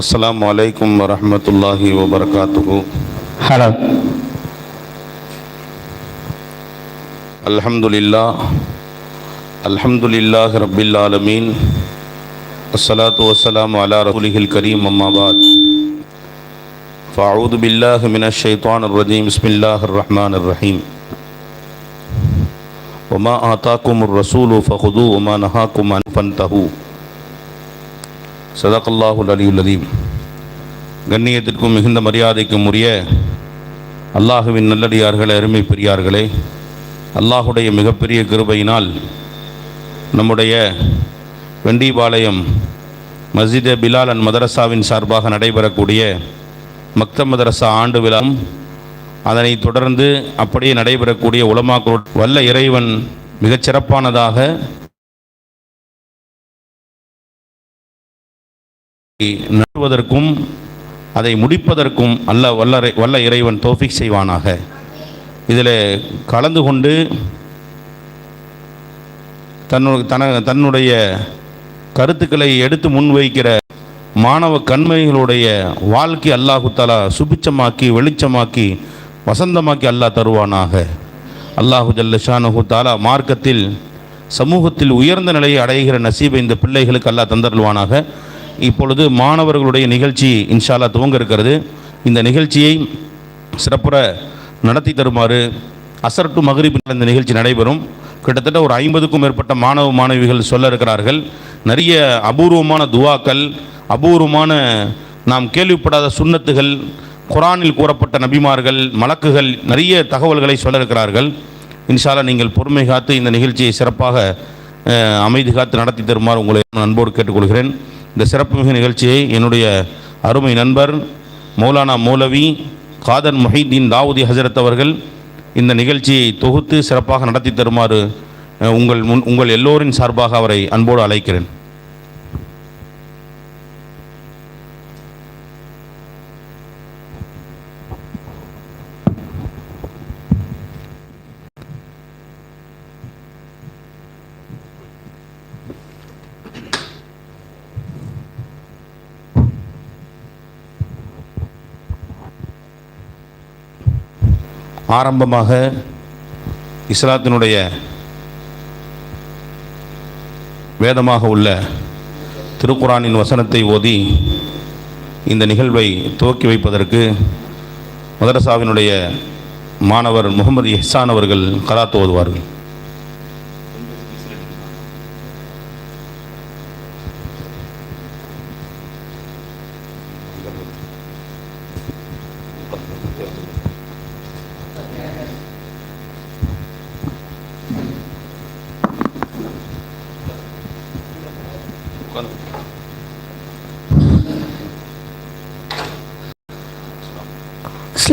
السلام علیکم ورحمۃ اللہ وبرکاتہ۔ حرم الحمد للہ الحمد للہ رب العالمین الصلاۃ والسلام علی رسولہ الکریم اما بعد۔ فاعوذ باللہ من الشیطان الرجیم بسم اللہ الرحمن الرحیم۔ وما آتاکم الرسول فخذوه وما نہاکم عنه சதகல்லாஹுல் அலியுல்லதீம் கண்ணியத்திற்கும் மிகுந்த மரியாதைக்கும் உரிய அல்லாஹுவின் நல்லடியார்களே அருமை பெரியார்களே அல்லாஹுடைய மிகப்பெரிய கிருபையினால் நம்முடைய வெண்டிபாளையம் மஸ்ஜித் பிலால் அண்ட் மதரசாவின் சார்பாக நடைபெறக்கூடிய மக்த மதரசா ஆண்டு விழாவும் அதனை தொடர்ந்து அப்படியே நடைபெறக்கூடிய உலமாக்களோட் வல்ல இறைவன் மிகச்சிறப்பானதாக நடுவதற்கும் அதை முடிப்பதற்கும் அல்ல வல்ல வல்ல இறைவன் தோஃபிக் செய்வானாக. இதில் கலந்து கொண்டு தன்னு தன தன்னுடைய கருத்துக்களை எடுத்து முன்வைக்கிற மாணவ கண்மைகளுடைய வாழ்க்கை அல்லாஹு தாலா சுபிச்சமாக்கி வெளிச்சமாக்கி வசந்தமாக்கி அல்லாஹ் தருவானாக. அல்லாஹு ஜல்ல தாலா மார்க்கத்தில் சமூகத்தில் உயர்ந்த நிலையை அடைகிற நசீபை இந்த பிள்ளைகளுக்கு அல்லாஹ் தந்தருள்வானாக. இப்பொழுது மாணவர்களுடைய நிகழ்ச்சி இன்ஷால்லா துவங்க இருக்கிறது இந்த நிகழ்ச்சியை சிறப்புற நடத்தி தருமாறு அசர் டு மகரிப் இந்த நிகழ்ச்சி நடைபெறும். கிட்டத்தட்ட ஒரு ஐம்பதுக்கும் மேற்பட்ட மாணவ மாணவிகள் சொல்ல இருக்கிறார்கள். நிறைய அபூர்வமான துவாக்கள் அபூர்வமான நாம் கேள்விப்படாத சுண்ணத்துகள் குரானில் கூறப்பட்ட நபிமார்கள் மலக்குகள் நிறைய தகவல்களை சொல்ல இருக்கிறார்கள். இன்ஷால்லா நீங்கள் பொறுமை காத்து இந்த நிகழ்ச்சியை சிறப்பாக அமைதி காத்து நடத்தி தருமாறு உங்களை நண்போடு அன்போடு கேட்டுக்கொள்கிறேன். இந்த சிறப்புமிகு நிகழ்ச்சியை என்னுடைய அருமை நண்பர் மௌலானா மௌலவி காதர் மொஹிதீன் தாவூதி ஹசரத் அவர்கள் இந்த நிகழ்ச்சியை தொகுத்து சிறப்பாக நடத்தி தருமாறு உங்கள் முன் உங்கள் எல்லோரின் சார்பாக அவரை அன்போடு அழைக்கிறேன். ஆரம்பமாக இஸ்லாத்தினுடைய வேதமாக உள்ள திருக்குரானின் வசனத்தை ஓதி இந்த நிகழ்வை துவக்கி வைப்பதற்கு மதரசாவினுடைய மாணவர் முகமது எஹ்சான் அவர்கள் கராத்து ஓதுவார்கள்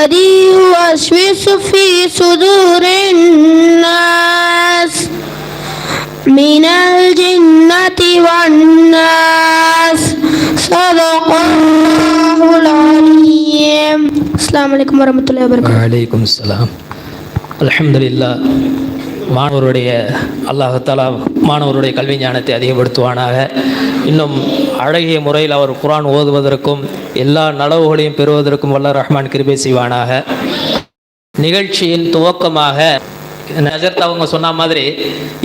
الذي يوسوس في صدور الناس من الجنة والناس. صدق الله العليم. السلام عليكم ورحمة الله وبركاته. وعليكم السلام. الحمد لله. மாணவருடைய அல்லாஹாலா மாணவருடைய கல்வி ஞானத்தை அதிகப்படுத்துவானாக. இன்னும் அழகிய முறையில் அவர் குரான் ஓதுவதற்கும் எல்லா நலவுகளையும் பெறுவதற்கும் வல்ல ரஹ்மான் கிருபை செய்வானாக. நிகழ்ச்சியின் துவக்கமாக நஜர்த் அவங்க சொன்ன மாதிரி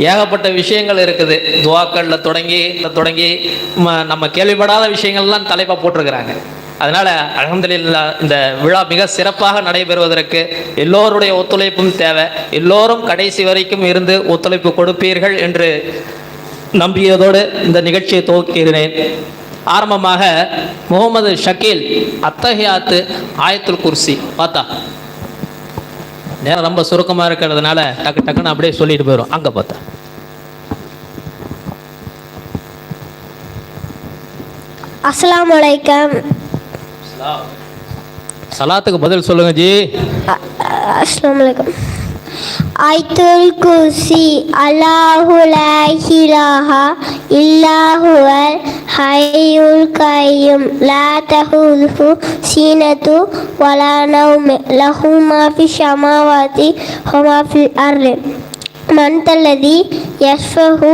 ஏகப்பட்ட விஷயங்கள் இருக்குது. துவாக்களில் தொடங்கி தொடங்கி நம்ம கேள்விப்படாத விஷயங்கள்லாம் தலைப்பாக போட்டிருக்கிறாங்க. அதனால அல்ஹம்துலில்லா இந்த விழா மிக சிறப்பாக நடைபெறுவதற்கு எல்லோருடைய ஒத்துழைப்பும் தேவை. எல்லோரும் கடைசி வரைக்கும் இருந்து ஒத்துழைப்பு கொடுப்பீர்கள் என்று நம்பியதோடு இந்த நிகழ்ச்சியை துவக்கிறேன் ஆரம்பமாக முகமது ஷக்கீல் அத்தஹியாத்து ஆயத்துல் குர்சி பார்த்தா? நேரம் ரொம்ப சுருக்கமாக இருக்கிறதுனால டக்கு டக்குன்னு அப்படியே சொல்லிட்டு போயிடும் அங்கே பார்த்தா? அஸ்லாம் வலைக்கம் சலாத்துக்கு பதில் சொல்லுங்க ஜி. அஸ்லாம் அ- அஸ்ஸலாமு அலைக்கம் அல்லாஹு லா இலாஹா இல்லாஹுவல் ஹையுல் கையும் லா தஹுதுஹு சீனத்து வலா நௌமே. லஹு மா ஃபி ஷமாவாதி ஹமா ஃபில் அர்லி மந்தல்லதி யஸ்ஃபஹு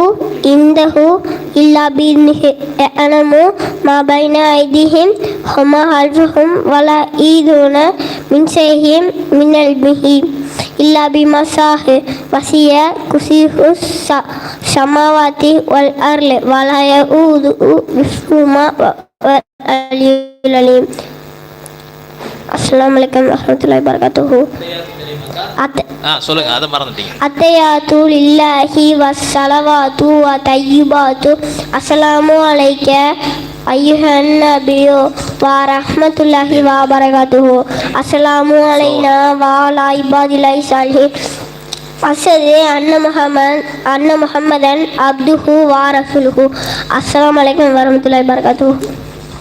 இந்தஹு இல்லா பின்ஹி யஅலமு மா பைன ஐதிஹிம் ஹொம மா ஹல்ஃபஹும் வலா ஈதுன மின் ஷைஇன் மினல் பிஹி இல்லா வசிய குசிஹு சமாவாதி வல் அர்ல வலாய யஊது விஸ்ஹுமா வல் அலியுல் அலீம் அஸ்ஸலாமு அலைக்கும் வரஹ்மத்துல்லாஹி வபரகாத்துஹு. அத் ஆ சொல்லுங்க அதை மறந்துட்டீங்க. அத்தையாத்து லில்லாஹி வஸ்ஸலவாத்து வ தையிபாத்து அஸ்ஸலாமு அலைக்க ஐயுஹன் நபியோ வ ரஹ்மத்துல்லாஹி வ பரகாத்துஹு அஸ்ஸலாமு அலைனா வ அலா இபாதில்லாஹி சாலிஹின் அசது அன்ன முஹம்மத் அன்ன முஹம்மதன் அப்துஹு வ ரசூலுஹு. அஸ்ஸலாமு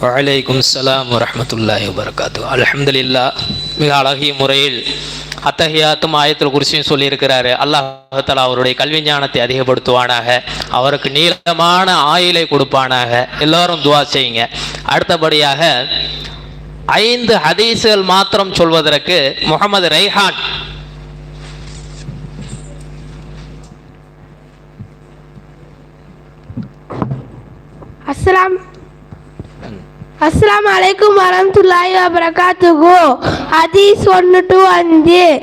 வலைக்கும் சலாம் வரமத்துல்லாஹி வபர்காத்து அலமதுல்லா மிக அழகிய முறையில் அத்தகையாத்தும் ஆயத்தில் குறிச்சியும் சொல்லியிருக்கிறாரு. அல்லாஹாலா அவருடைய கல்வி ஞானத்தை அதிகப்படுத்துவானாக அவருக்கு நீளமான ஆயிலை கொடுப்பானாக. எல்லாரும் துவா செய்யுங்க. அடுத்தபடியாக ஐந்து ஹதீஸுகள் மாத்திரம் சொல்வதற்கு முகமது ரைஹான் அஸ்லாம் அஸ்ஸலாம் அலைக்கும் வரமத்துல்லாஹி வபரகாத்துஹு ஹதீஸ் ஒன்று டு அஞ்சு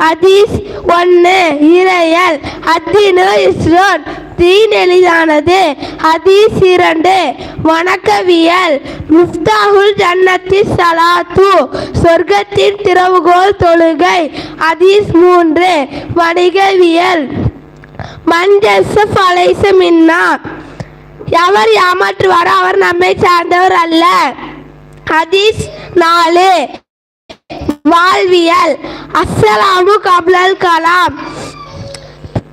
ஹதீஸ் ஒன்று இறையல் அத்தீனு இஸ்ரோன் தீன் எளிதானது ஹதீஸ் இரண்டு. வணக்கவியல். முஃப்தாஹுல் ஜன்னத்தி சலாத்து. சொர்க்கத்தின் திறவுகோல் தொழுகை. ஹதீஸ் மூன்று. வணிகவியல். மஞ்சசப் அலைச மின்னா. எவர் ஏமாற்றுவாரோ அவர் நம்மை சார்ந்தவர் அல்ல. ஹதீஸ் நாலு. வாழ்வியல். அஸ்ஸலாமு கப்லல் கலாம்.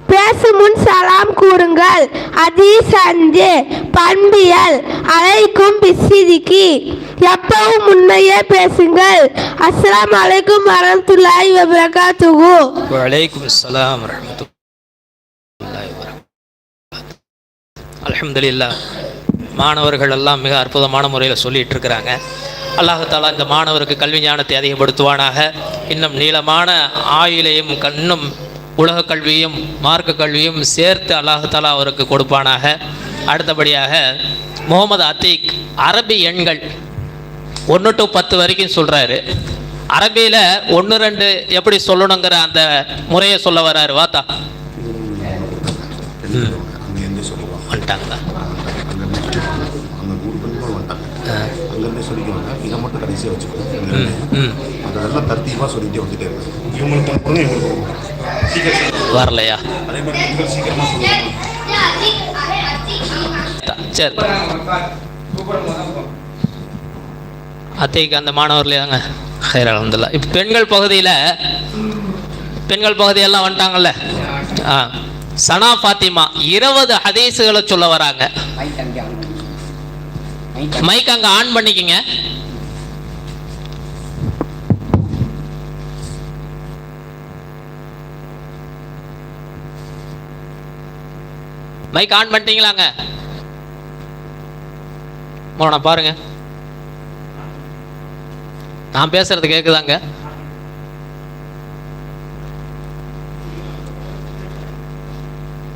பேசும் முன் சலாம் கூறுங்கள். ஹதீஸ் அஞ்சு. பண்பியல். அலைக்கும் பிசிதிக்கி எப்பவும் உண்மையே பேசுங்கள். அஸ்லாம் அலைக்கும் வரமத்துல்லாஹி வபரகாத்துஹு. வலைக்கும் சலாம் வரமத்துல்லாஹி அலமதுல்லா மாணவர்கள் எல்லாம் மிக அற்புதமான முறையில் சொல்லிகிட்டு இருக்கிறாங்க அல்லாஹாலா இந்த மாணவருக்கு கல்வி ஞானத்தை அதிகப்படுத்துவானாக. இன்னும் நீளமான ஆயுளையும் கண்ணும் உலக கல்வியும் மார்க்க கல்வியும் சேர்த்து அல்லாஹாலா அவருக்கு கொடுப்பானாக. அடுத்தபடியாக முகமது அத்தீக் அரபி எண்கள் ஒன்று டு பத்து வரைக்கும் சொல்கிறாரு அரபியில் ஒன்று ரெண்டு எப்படி சொல்லணுங்கிற அந்த முறையை சொல்ல வர்றாரு வாத்தா. ம். மூணு வந்துட்டாங்க சொல்லிக்குவாங்க இதை மட்டும் கடைசியாக அதெல்லாம் வந்துட்டே இவங்களுக்கு இவங்களுக்கு வரலையா? அதே மாதிரி சீக்கிரமாக சரி. அத்தைக்கு அந்த மாணவர்லையாங்க ஹைரால் வந்துடலாம் இப்போ பெண்கள் பகுதியில் பெண்கள் பகுதியெல்லாம் வந்துட்டாங்கல்ல? ஆ. சனா ஃபாத்திமா இருபது ஹதீஸுகளை சொல்ல வராங்க. மைக் அங்கே ஆன் பண்ணிக்கங்க. மைக் ஆன் பண்ணிட்டீங்களாங்க மோனா பாருங்க. நான் பேசுறது கேக்குதாங்க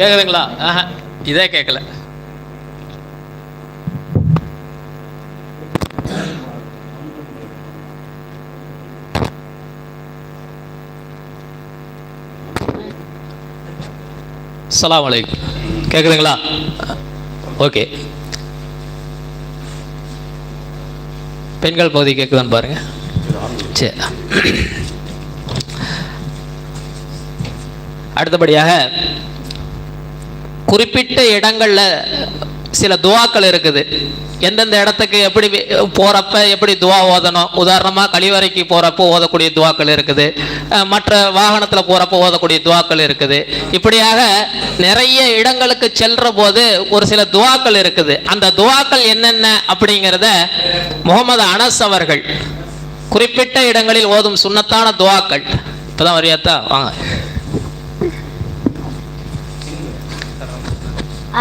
கேக்குதுங்களா? ஆஹா இதே கேட்கல அஸ்ஸலாமு அலைக்கும். கேட்குதுங்களா ஓகே. பெண்கள் பகுதி கேட்குதான்னு பாருங்க. சரி அடுத்தபடியாக குறிப்பிட்ட இடங்களில் சில துவாக்கள் இருக்குது. எந்தெந்த இடத்துக்கு எப்படி போகிறப்ப எப்படி துவா ஓதணும்? உதாரணமாக கழிவறைக்கு போகிறப்போ ஓதக்கூடிய துவாக்கள் இருக்குது. மற்ற வாகனத்தில் போகிறப்ப ஓதக்கூடிய துவாக்கள் இருக்குது. இப்படியாக நிறைய இடங்களுக்கு செல்ற போது ஒரு சில துவாக்கள் இருக்குது. அந்த துவாக்கள் என்னென்ன அப்படிங்கிறத முகமது அனஸ் அவர்கள் குறிப்பிட்ட இடங்களில் ஓதும் சுண்ணத்தான துவாக்கள். இப்போதான் வரியாத்தா வாங்க.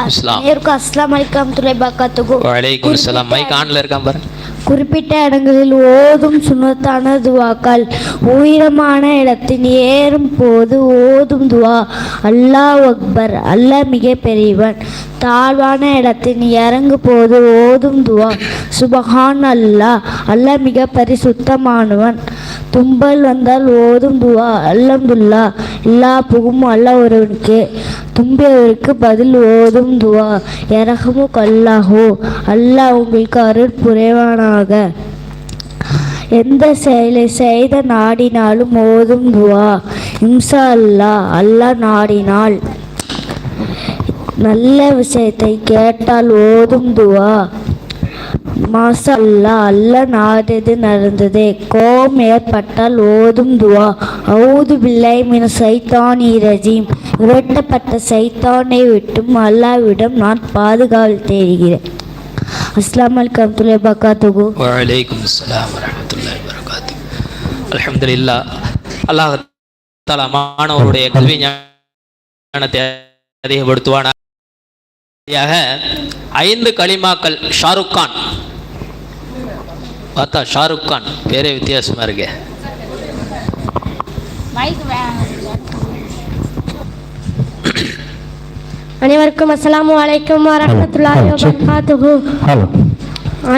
இஸ்லாம். நேருக்கு அஸ்லாம் வலைக்கம். துறை பக்கத்துக்கு வலைக்கும் சலாம் மைக் ஆன்ல இருக்கான் பாருங்க. குறிப்பிட்ட இடங்களில் ஓதும் சுனத்தான துவாக்கள். உயரமான இடத்தில் ஏறும் போது ஓதும் துவா. அல்லாஹ் அக்பர். அல்லாஹ் மிக பெரியவன் தாழ்வான இடத்தில் இறங்கும் போது ஓதும் துவா. சுபஹான் அல்லாஹ் அல்லாஹ் மிக பரிசுத்தமானவன் தும்பல் வந்தால் ஓதும் துவா. அல்ஹம்துல்லா எல்லா புகும் அல்லாஹ் ஒருவனுக்கு. தும்பியவருக்கு பதில் ஓதும் துவா. இரகமு கல்லாஹோ. அல்லாஹ் உங்களுக்கு அருள் புரிவானாக. எந்த செயலை செய்த நாடினாலும் ஓதும் துவா. இம்சா அல்லாஹ் அல்லாஹ் நாடினால். நல்ல விஷயத்தை கேட்டால் ஓதும் துவா. மாசா அல்லா அல்ல நாடியது நடந்தது. கோபம் ஏற்பட்டால் ஓதும் துவா. அவுது பிள்ளை மின சைத்தான் ரஜீம். விரட்டப்பட்ட சைத்தானை விட்டும் அல்லாவிடம் நான் பாதுகாவல் தேடுகிறேன். அஸ்லாம் அலைக்கம் துலை பக்காத்துகு வலைக்கும் சலாம் வரமத்துல்லாஹி வரகாத்து அல்ஹம்துலில்லா அல்லாஹ் தஆலா மாணவருடைய கல்வி ஞானத்தை அதிகப்படுத்துவானாக. ஐந்து களிமாக்கள் ஷாருக் கான். பார்த்தா ஷாருக் கான். பேரே வித்தியாசமா இருக்கே. அனைவருக்கும் அஸ்ஸலாமு அலைக்கும் வரஹ்மத்துல்லாஹி வபரகாத்துஹு.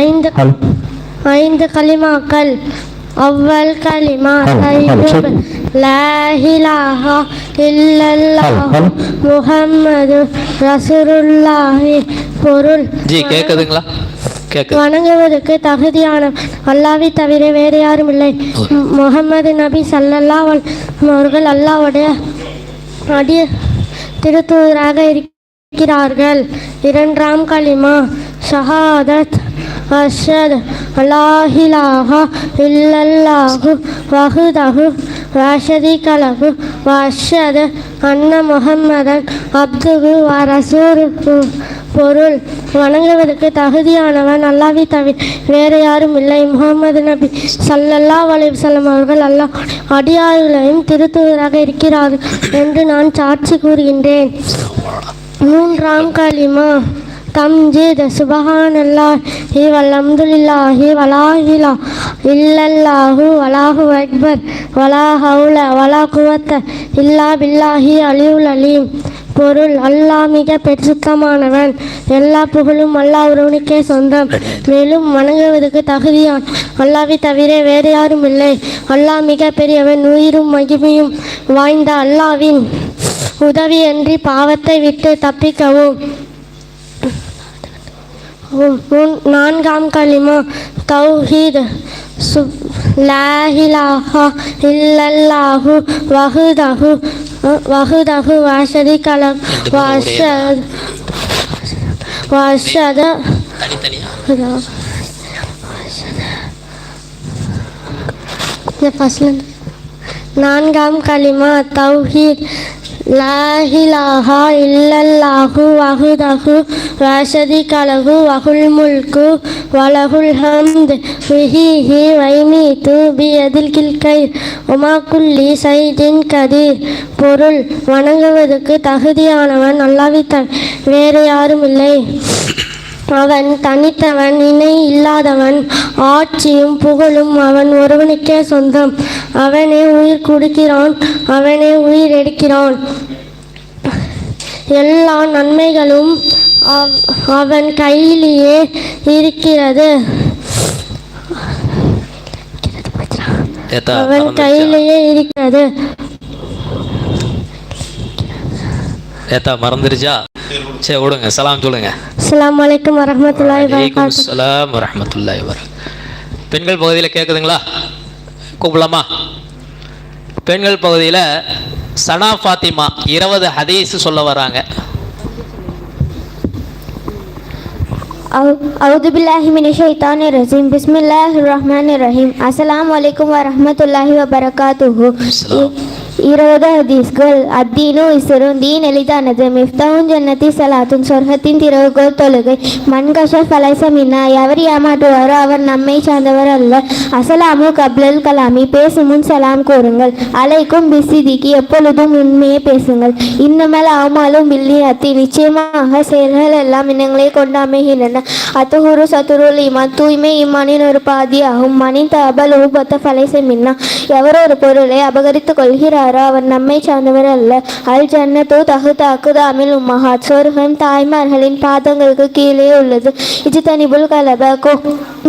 ஐந்து ஐந்து கலிமாக்கள். அவ்வல் கலிமா தையீப் லா இலாஹா இல்லல்லாஹு முஹம்மது ரசூலுல்லாஹி பொருள். ஜி கேக்குதுங்களா? கேக்குது. வணங்குவதற்கு தகுதியான அல்லாவை தவிர வேறு யாரும் இல்லை. முகமது நபி ஸல்லல்லாஹு அலைஹி வஸல்லம் அவர்கள் அல்லாஹ்வுடைய அடிய திருத்தூதராக இருக்கிறார்கள் இரண்டாம் கலிமா ஷஹாதத் அஷத் அல்லாஹிலாஹா இல்லல்லாஹு வஹுதஹு வாஷதி கலகு வஷத் அன்ன முகம்மதன் அப்துகு வரசூருக்கு பொருள். வணங்குவதற்கு தகுதியானவன் அல்லாவி தவிர வேறு யாரும் இல்லை. முகமது நபி சல்லல்லா அலைஹி செல்லும் அவர்கள் அல்லாஹ் அடியார்களையும் திருத்துவராக இருக்கிறார்கள் என்று நான் சாட்சி கூறுகின்றேன். மூன்றாம் கலிமா தம்ஜீத் சுபஹானல்லாஹி. வல்லம்துல்லா வலா வலாஹிலா. இல்லல்லாஹு வலாஹு அக்பர். வலா ஹவுல வலா குவத்த. இல்லா பில்லாஹி அலியுல் அலீம். பொருள் அல்லாஹ் மிக பெருசுத்தமானவன் எல்லா புகழும் அல்லாஹ் ஒருவனுக்கே சொந்தம். மேலும் வணங்குவதற்கு தகுதியான். அல்லாவை தவிர வேறு யாரும் இல்லை. அல்லாஹ் மிக பெரியவன் உயிரும் மகிமையும் வாய்ந்த அல்லாவின் உதவியன்றி பாவத்தை விட்டு தப்பிக்கவும். நான்காம் களிமா தௌஹீத். லாஹிலாஹா இல்லல்லாஹு வஹுதஹு வஹுதஹு வாஷதி கலம் வாஷத் வாஷத நான்காம் கலிமா தௌஹீத். லாஹிலாஹா இல்லல்லாஹு வகுதகு வசதி கலகு வகுல் முல்கு வலகுல் ஹம்த் விஹிஹி வைமீத்து பியதில் கில்கை உமாக்குள்ளி சைதின் கதீர். பொருள் வணங்குவதற்கு தகுதியானவன் அல்லாவித்தான் த வேறு யாரும் இல்லை அவன் தனித்தவன் இணை இல்லாதவன் ஆட்சியும் புகழும் அவன் ஒருவனுக்கே சொந்தம். அவனே உயிர் கொடுக்கிறான் அவனே உயிர் எடுக்கிறான். எல்லா நன்மைகளும் அவ்- அவன் கையிலேயே இருக்கிறது. அவன்? கையிலேயே இருக்கிறது. ஏத்தா மறந்துருச்சா? சரி விடுங்க சலாம் சொல்லுங்க அஸ்ஸலாமு அலைக்கும் வரஹ்மத்துல்லாஹி வலைக்கும் வபரகாத்துஹு சலாம் வரமத்துல்லாஹி வர பெண்கள் பகுதியில் கேட்குதுங்களா கூப்பிடலாமா பெண்கள் பகுதியில் சனா ஃபாத்திமா இருபது ஹதீஸ் சொல்ல வராங்க أعوذ بالله من الشيطان الرجيم بسم الله الرحمن الرحيم السلام عليكم ورحمة الله وبركاته ಇರೋದ ಹದೀಸ್ಗಳು ಅದ್ದೀನು ಇಸರು ದೀನ್ ಎಲಿದಾನದೆ ಮಿಫ್ತಾಹುನ್ ಜನ್ನತಿ ಸಲಾತುನ್ ಸ್ವರ್ಗತಿನ್ ತಿರುಗೋಲ್ ತೊಲಗೈ ಮಣ್ಗಶ ಫಲೈಸ ಮಿನ್ನ ಯಾವರಿ ಯಾಮಾಟುವಾರೋ அவர் நம்மை சார்ந்தவர் அல்ல. அசலாமு கப்லல் கலாமி பேசும் முன் சலாம் கூறுங்கள். அலைக்கும் பிசிதிக்கு எப்பொழுதும் உண்மையை பேசுங்கள். இன்னமல் அவமாலும் பில்லி அத்தி நிச்சயமாக செயல்கள் எல்லாம் இனங்களை கொண்டு அமைகின்றன அத்துகுரு சத்துருள் இமான் தூய்மை இம்மானின் ஒரு பாதியாகும். மனித அபல் உபத்த ஃபலைச மின்னா எவர் ஒரு பொருளை அபகரித்துக் கொள்கிறார் அவர் நம்மை சார்ந்தவர் அல்ல. அல் ஜன்னத்தோ தகு தாக்குதாமில் உம்மஹாத் சொர்க்கம் தாய்மார்களின் பாதங்களுக்கு கீழே உள்ளது. இது தனிபுல் கலப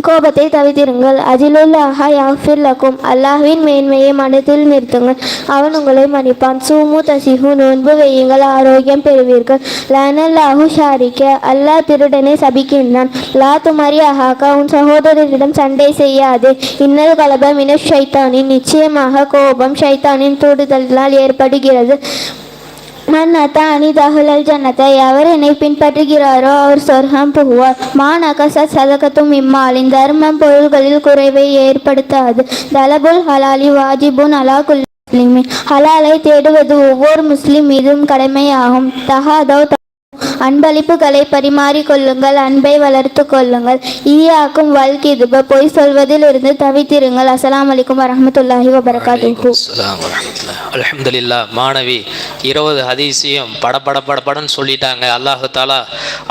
கோபத்தை தவித்திருங்கள். அஜிலுல்லாஹா யாஃபிர் லக்கும். அல்லாஹ்வின் மேன்மையை மனத்தில் நிறுத்துங்கள். அவன் உங்களை மன்னிப்பான். சூமு தசிஹு. நோன்பு வையுங்கள். ஆரோக்கியம் பெறுவீர்கள். லானல்லாஹு ஷாரிக்க. அல்லாஹ் திருடனை சபிக்கின்றான். லா துமாரி அஹாக்கா. உன் சகோதரரிடம் சண்டை செய்யாதே. இன்னல் கலப மின ஷைத்தானின். நிச்சயமாக கோபம் ஷைத்தானின் துடு தூண்டுதலால் ஏற்படுகிறது. மன் அத்தானி தகுலல் எவர் என்னை பின்பற்றுகிறாரோ அவர் சொர்க்கம் புகுவார். மான் அகசத் சதகத்தும் இம்மாலின் தர்மம் பொருள்களில் குறைவை ஏற்படுத்தாது. தலபுல் ஹலாலி வாஜிபுன் அலாகுல் ஹலாலை தேடுவது ஒவ்வொரு முஸ்லிம் மீதும் கடமையாகும். தகாதோ அன்பளிப்புகளை பரிமாறிக்கொள்ளுங்கள் அன்பை வளர்த்து கொள்ளுங்கள். ஈயாக்கும் வல்கிதுப பொய் சொல்வதில் இருந்து தவித்திருங்கள். அஸ்ஸலாமு அலைக்கும் வரஹ்மத்துல்லாஹி வபரகாத்துஹு. அஸ்ஸலாமு அலைக்கும் அல்ஹம்துலில்லா மாணவி இருபது ஹதீஸையும் படபட படபடன்னு சொல்லிட்டாங்க. அல்லாஹு தாலா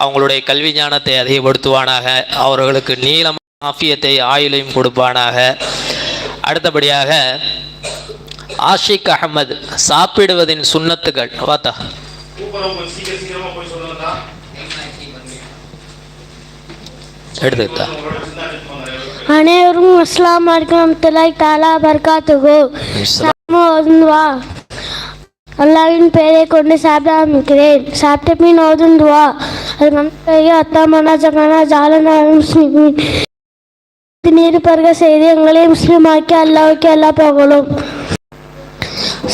அவங்களுடைய கல்வி ஞானத்தை அதிகப்படுத்துவானாக. அவர்களுக்கு நீளம் ஆஃபியத்தை ஆயுளையும் கொடுப்பானாக. அடுத்தபடியாக ஆஷிக் அகமது சாப்பிடுவதின் சுன்னத்துகள் பார்த்தா எடுத்துக்கிட்டா? அனைவரும் அஸ்ஸலாமு அலைக்கும் வரஹ்மத்துல்லாஹி தஆலா பரகாத்துஹு ஓதுந்து வா. அல்லாவின் பெயரை கொண்டு சாப்பிட ஆரம்பிக்கிறேன். சாப்பிட்ட பின் ஓதுந்து வா. அது நம்பிக்கை அத்தாமனா ஜகானா ஜாலனா முஸ்லிமின் நீர் பருக செய்து எங்களை முஸ்லீமாக்கி அல்லாவுக்கு எல்லாம் போகலும்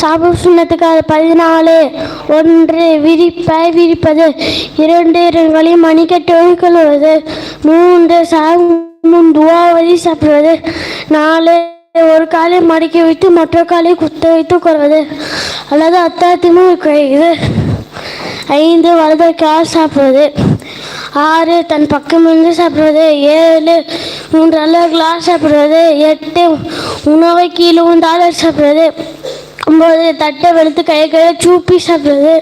சாபு சுண்ணத்துக்கு அது பதினாலு. ஒன்று விரிப்பை விரிப்பது இரண்டு இரங்களையும் மணிக்கட்டு கொள்வது மூன்று சாமுன் துவாவதி சாப்பிடுவது நாலு ஒரு காலை மடக்கி வைத்து மற்ற காலை குத்த வைத்து கொள்வது அல்லது அத்தாத்திமும் இது. ஐந்து வலது கால் சாப்பிடுவது ஆறு தன் பக்கமிருந்து சாப்பிடுவது ஏழு மூன்று அளவு கிளாஸ் சாப்பிடுவது எட்டு உணவை கீழே உந்தால சாப்பிடுவது ஒம்பது தட்டை வெளுத்து கை கையை சூப்பி சாப்பிட்றது.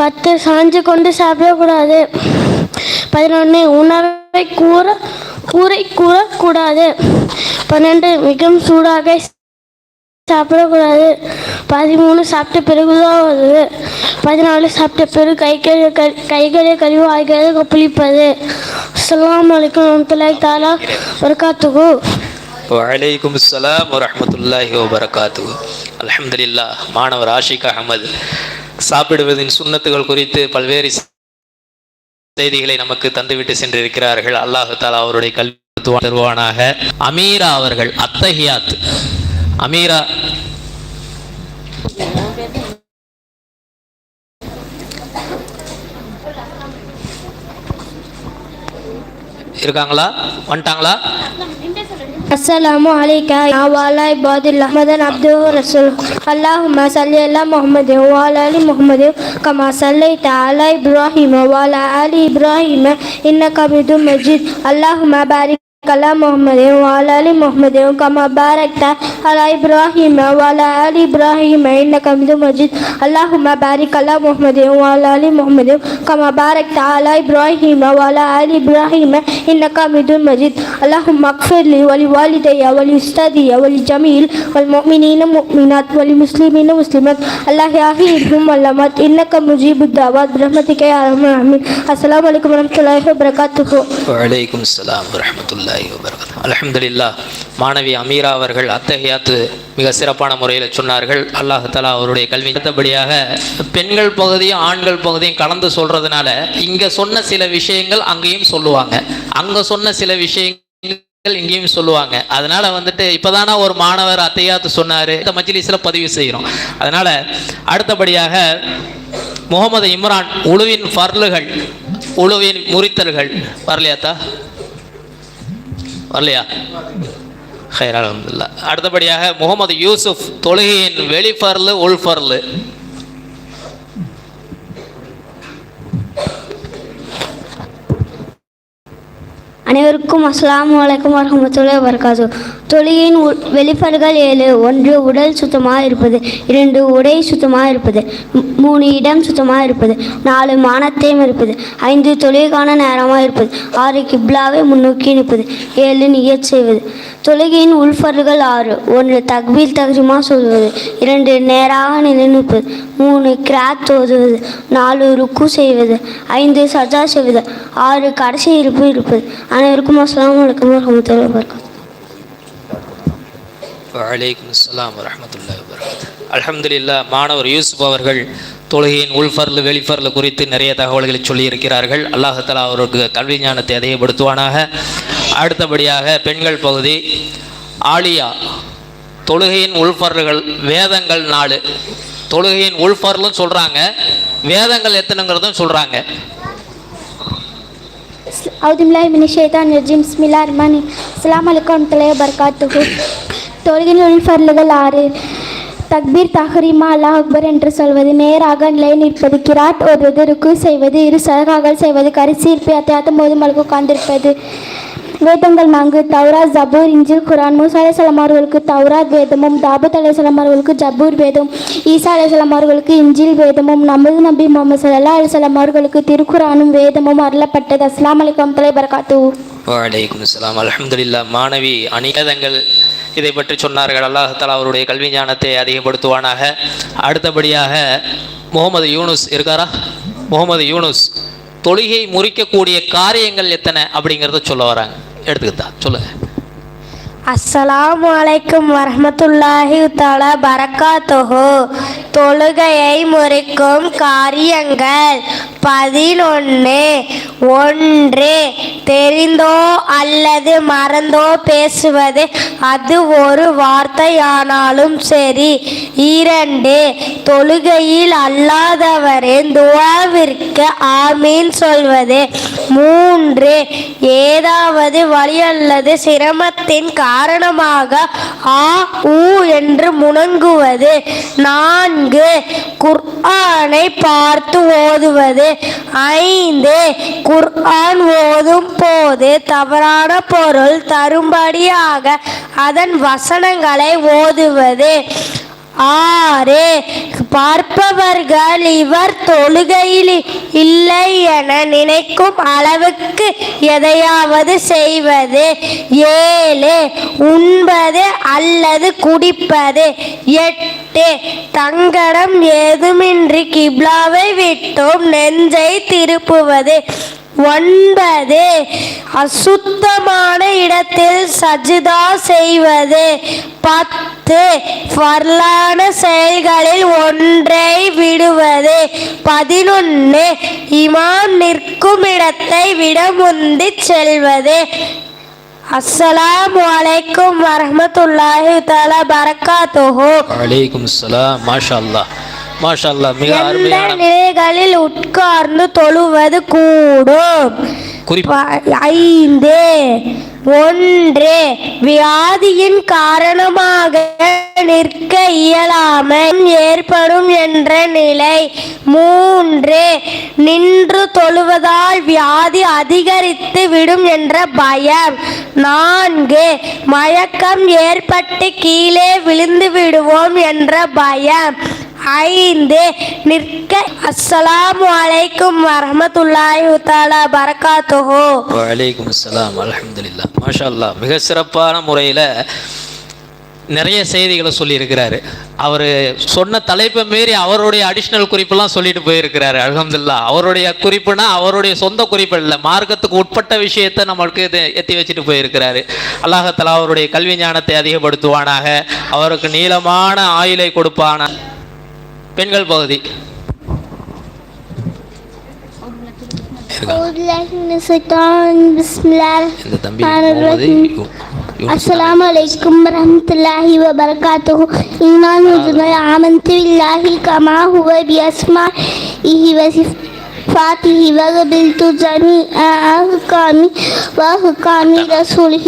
பத்து சாஞ்சு கொண்டு சாப்பிடக்கூடாது. பதினொன்று உணவை கூற கூரை கூறக்கூடாது. பன்னெண்டு மிகவும் சூடாக சாப்பிடக்கூடாது. பதிமூணு சாப்பிட்ட பிறகுதான் வருது பதினாலு சாப்பிட்ட பிறகு கை க கைகளை கழிவு ஆகிறது கொப்பளிப்பது. அஸ்லாம் வலைக்கம் தலை தாலா ஒரு காத்துக்கும் வலைக்கும் சலாம் வரமத்துல்லாஹி வபரகாத்து அலமதுல்லா மாணவர் ஆஷிக் அகமது சாப்பிடுவதின் சுண்ணத்துகள் குறித்து பல்வேறு செய்திகளை நமக்கு தந்துவிட்டு சென்றிருக்கிறார்கள். அல்லாஹு தாலா அவருடைய கல்வி தருவானாக. அமீரா அவர்கள் அத்தஹியாத். அமீரா. இருக்காங்களா? வந்துட்டாங்களா? السلام عليك يا وعلى عباد الله. محمد عبده ورسوله. اللهم صل على محمد وعلى آل محمد كما صليت على إبراهيم وعلى آل إبراهيم إنك حميد مجيد. اللهم بارك على محمد وعلى آل محمد كما باركت على إبراهيم وعلى آل إبراهيم إنك حميد مجيد اللهم بارك على محمد وعلى آل محمد كما باركت على إبراهيم وعلى آل إبراهيم إنك حميد مجيد اللهم اغفر لي ولوالدي ولأستاذي ولجميع والمؤمنين المؤمنات والمسلمين المسلمات الله يعافيهم والأمات إنك مجيب الدعوات برحمتك يا أرحم الراحمين السلام عليكم ورحمة الله وبركاته وعليكم السلام ورحمة الله வரமத்துல்லாஹி வபரகாத்து அலமதுல்லா மாணவி அமீரா அவர்கள் அத்தகையாத்து மிக சிறப்பான முறையில் சொன்னார்கள். அல்லாஹ் அவருடைய கல்வி அடுத்தபடியாக பெண்கள் பகுதியும் ஆண்கள் பகுதியும் கலந்து சொல்றதுனால இங்க சொன்ன சில விஷயங்கள் அங்கேயும் சொல்லுவாங்க. அங்க சொன்ன சில விஷயங்கள் இங்கேயும் சொல்லுவாங்க. அதனால வந்துட்டு இப்பதானே ஒரு மாணவர் அத்தையாத்து சொன்னாரு. இந்த மஜ்லிஸ்ல பதிவு செய்கிறோம் அதனால அடுத்தபடியாக முகமது இம்ரான் உழுவின் பர்லுகள் உழுவின் முறித்தல்கள். வரலையாத்தா வரலையா? ஹைர் அடுத்தபடியாக முகமது யூசுப் தொழுகையின் வெளிஃபர்லு உள்ஃபர்லு அனைவருக்கும் அஸ்ஸலாமு வலைக்கம் வரமத்துள்ள வபரகாத்து தொழிலின் உ- வெளிப்பாடுகள் ஏழு. ஒன்று உடல் சுத்தமாக இருப்பது. இரண்டு உடை சுத்தமாக இருப்பது. மூணு இடம் சுத்தமாக இருப்பது. நாலு மானத்தையும் இருப்பது. ஐந்து தொழிலுக்கான நேரமாக இருப்பது. ஆறு கிப்லாவை முன்னோக்கி நிற்பது. ஏழு நியத் செய்வது. தொழுகையின் உள்ஃபர்கள் ஆறு. ஒன்று தக்பீல் தக்ரிமா சொல்வது. இரண்டு நேராக நிலைநிற்பது. மூணு கிராத் ஓதுவது நாலு ருக்கு செய்வது. ஐந்து சஜா செய்வது. ஆறு கடைசி இருப்பு இருப்பது. அனைவருக்கும் அஸ்லாம் வலைக்கம் வரமத்துல வபரகாத்துஹு. வலைக்கம் அஸ்லாம் வரமத்துல வபரகாத்து அலமதுல்லா மாணவர் யூசுப் அவர்கள் தொழுகையின் உள்ஃபர்லு வெளிஃபர்லு குறித்து நிறைய தகவல்களை சொல்லியிருக்கிறார்கள். அல்லாஹ் தஆலா அவருக்கு கல்வி ஞானத்தை அதிகப்படுத்துவானாக. அடுத்தபடியாக பெண்கள் பகுதி ஆலியா தொழுகையின் உள்ஃபர்லுகள் வேதங்கள் நாலு. தொழுகையின் உள்ஃபர்லும் சொல்கிறாங்க வேதங்கள் எத்தனைங்கிறதும் சொல்கிறாங்க அவுதுமில்லாஹி மினஷ் ஷைத்தானிர் ரஜீம். பிஸ்மில்லாஹிர் ரஹ்மானிர் அஸ்ஸலாமு அலைக்கும் வரஹ்மத்துல்லாஹி தொழுகையின் ஆறு. தக்பீர் தஹ்ரீமா அல்லாஹ் அக்பர் என்று சொல்வது நேராக நிலை நிற்பது கிராத் ஓடுவது ருக்கு செய்வது இரு சதகாகள் செய்வது கரிசீர்ப்பு அத்தியாத்தம் போது மலக்கு உட்கார்ந்திருப்பது. வேதங்கள் நான்கு தௌரா ஜபூர் இஞ்சில் குரான் மூசா அலைஹிஸ்ஸலாம் அவர்களுக்கு தௌராத் வேதமும் தாபத் அலைஹிஸ்ஸலாம் அவர்களுக்கு ஜபூர் வேதம். ஈசா அலைஹிஸ்ஸலாம் அவர்களுக்கு இஞ்சில் வேதமும் நமது நபி முகமது சல்லா அலைஹி அவர்களுக்கு திருக்குரானும் வேதமும் அருளப்பட்டது. அஸ்லாம் அலைக்கம் தலை பரகாத்து வலைக்கும் அஸ்லாம் அலமதுல்லா மாணவி அநிவேதங்கள் இதை பற்றி சொன்னார்கள். அல்லாஹ் அவருடைய கல்வி ஞானத்தை அதிகப்படுத்துவானாக. அடுத்தபடியாக முகமது யூனுஸ் இருக்காரா? முகமது யூனுஸ் தொழுகை முறிக்கக்கூடிய காரியங்கள் எத்தனை அப்படிங்கிறத சொல்ல வராங்க. எடுத்துக்கிட்டா சொல்லுங்க. அஸ்ஸலாமு அலைக்கும் வரஹ்மத்துல்லாஹி பரக்கா பரக்காத்துஹு. தொழுகையை முறிக்கும் காரியங்கள். பதினொன்று ஒன்று தெரிந்தோ அல்லது மறந்தோ பேசுவது அது ஒரு வார்த்தையானாலும் சரி. இரண்டு தொழுகையில் அல்லாதவரின் துவாவிற்கு ஆமீன் சொல்வது. மூன்று ஏதாவது வழி அல்லது சிரமத்தின் காரணமாக ஆ ஊ என்று முணங்குவது. நான்கு குர்ஆனை பார்த்து ஓதுவது. ஐந்து. குர்ஆன் ஓதும் போது தவறான பொருள் தரும்படியாக அதன் வசனங்களை ஓதுவது. ஆறு. பார்ப்பவர்கள் இவர் தொழுகையில் இல்லை என நினைக்கும் அளவுக்கு எதையாவது செய்வது. ஏழு. உண்பது அல்லது குடிப்பது. எட்டு. தங்கடம் ஏதுமின்றி கிப்லாவை விட்டும். நெஞ்சை திருப்புவது ஒன்பது. அசுத்தமான இடத்தில் சஜிதா செய்வது பத்து. வரலான செயல்களில் ஒன்றை விடுவது பதினொன்று இமாம் நிற்கும் இடத்தை விட முந்தி செல்வது அஸ்ஸலாமு அலைக்கும் வரஹ்மத்துல்லாஹி தஆலா பரக்காத்துஹு வலைக்கும் அஸ்ஸலாம் மாஷா அல்லாஹ் மாஷா அல்லாஹ் மிக அருமையான நிலைகளில் உட்கார்ந்து தொழுவது கூடும்? குறிப்பு ஐந்து. ஒன்று வியாதியின் காரணமாக நிற்க இயலாமை ஏற்படும் என்ற நிலை. மூன்று நின்று தொழுவதால் வியாதி அதிகரித்து விடும் என்ற பயம். நான்கு மயக்கம் ஏற்பட்டு கீழே விழுந்து விடுவோம் என்ற பயம். ஐந்து நிற்க. அஸ்ஸலாமு அலைக்கும் வரமத்துல்லாஹி தாலா பரக்காத்துஹு வலைக்கும் அஸ்ஸலாம் அலமதுல்லா மாஷா மிக சிறப்பான முறையில் நிறைய செய்திகளை சொல்லியிருக்கிறாரு. அவர் சொன்ன தலைப்பை மீறி அவருடைய அடிஷ்னல் குறிப்பெல்லாம் சொல்லிட்டு போயிருக்கிறாரு. அலமதுல்லா அவருடைய குறிப்புனா அவருடைய சொந்த குறிப்பு இல்லை. மார்க்கத்துக்கு உட்பட்ட விஷயத்தை நம்மளுக்கு இது எத்தி வச்சுட்டு போயிருக்கிறாரு. அல்லாஹத்தலா அவருடைய கல்வி ஞானத்தை அதிகப்படுத்துவானாக. அவருக்கு நீளமான ஆயுளை கொடுப்பான. பெண்கள் பகுதி இந்த தம்பி முகமது யூ- யூனுஸ் السلام عليكم ورحمة الله وبركاته إيمان وجمع آمنت بالله كما هو بأسمائه وصفاته وقبلت جميع أحكام وأحكام رسوله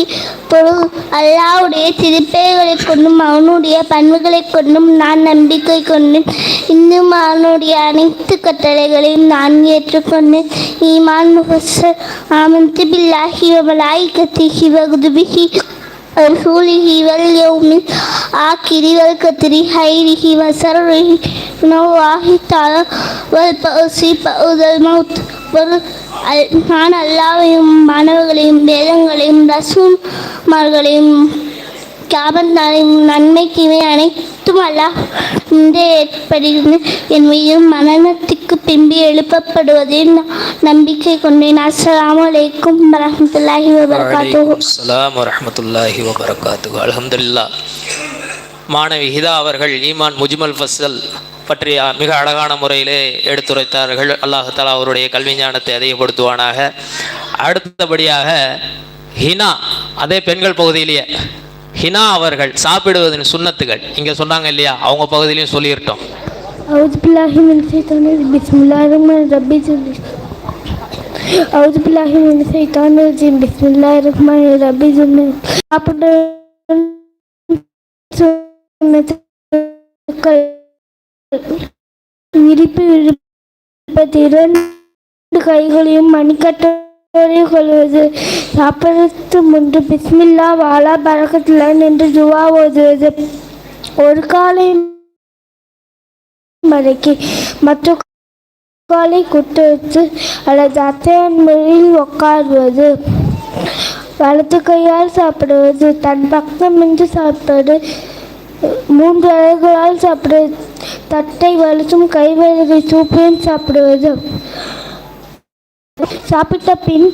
பொருள் அல்லாவுடைய திருப்பெயர்களைக் கொண்டும் அவனுடைய பண்புகளைக் கொண்டும் நான் நம்பிக்கை கொண்டேன் இன்னும் அவனுடைய அனைத்து கட்டளைகளையும் நான் ஏற்றுக்கொண்டேன் ஈமான் முகசர் ஆமந்து பில்லாஹி வமலாய்கத்திஹி வகுதுபிஹி ورسوله واليوم الآخر والقدر خيره وشره من الله تعالى والبأس بعد الموت ஒரு அல்- நான் அல்லாவையும் மாணவர்களையும் வேதங்களையும் ரசூல்மார்களையும் காபந்தாரையும் நன்மைக்கு இவை அனைத்தும் அல்லாஹ் இந்த ஏற்படுகிறது என் மீதும் மரணத்துக்கு பின்பு எழுப்பப்படுவதை நம்பிக்கை கொண்டேன். அஸ்லாம் வலைக்கும் வரமத்துல்லாஹி வபரகாத்து அஸ்லாம் வரமத்துல்லாஹி வபரகாத்து அலமதுல்லா மாணவி ஹிதா அவர்கள் ஈமான் முஜ்மல் ஃபசல் பற்றிய மிக அழகான முறையிலே எடுத்துரைத்தார்கள். அல்லாஹ் அவருடைய கல்வி ஞானத்தை அதிகப்படுத்துவானாக. அடுத்தபடியாக ஹினா அதே பெண்கள் பகுதியிலேயே. ஹினா அவர்கள் சாப்பிடுவதன் சுன்னத்துகள் இங்கே சொன்னாங்க இல்லையா அவங்க பகுதியிலையும் சொல்லியிருட்டோம் أعوذ بالله من الشيطان الرجيم بسم الله الرحمن الرحيم أعوذ بالله من الشيطان الرجيم بسم الله الرحمن الرحيم சாப்பிட சுன்னத்துக்கள். விரிப்பு விரிப்பது இரண்டு கைகளையும் மணிக்கட்டோரை கொள்வது சாப்பிடுறது முன்பு பிஸ்மில்லா வாலா பழக்கத்தில் நின்று துவா ஓதுவது. ஒரு காலை மடக்கி மற்ற காலை குட்டு அல்லது அத்தையன் மொழியில் உட்காருவது வலது கையால் சாப்பிடுவது. தன் பக்கமின்றி சாப்பிடுவது. மூன்று அழகுகளால் சாப்பிடுவது. தட்டை வலிச்சும் கைவலகை சூப்பையும் சாப்பிடுவது. சாப்பிட்ட பின்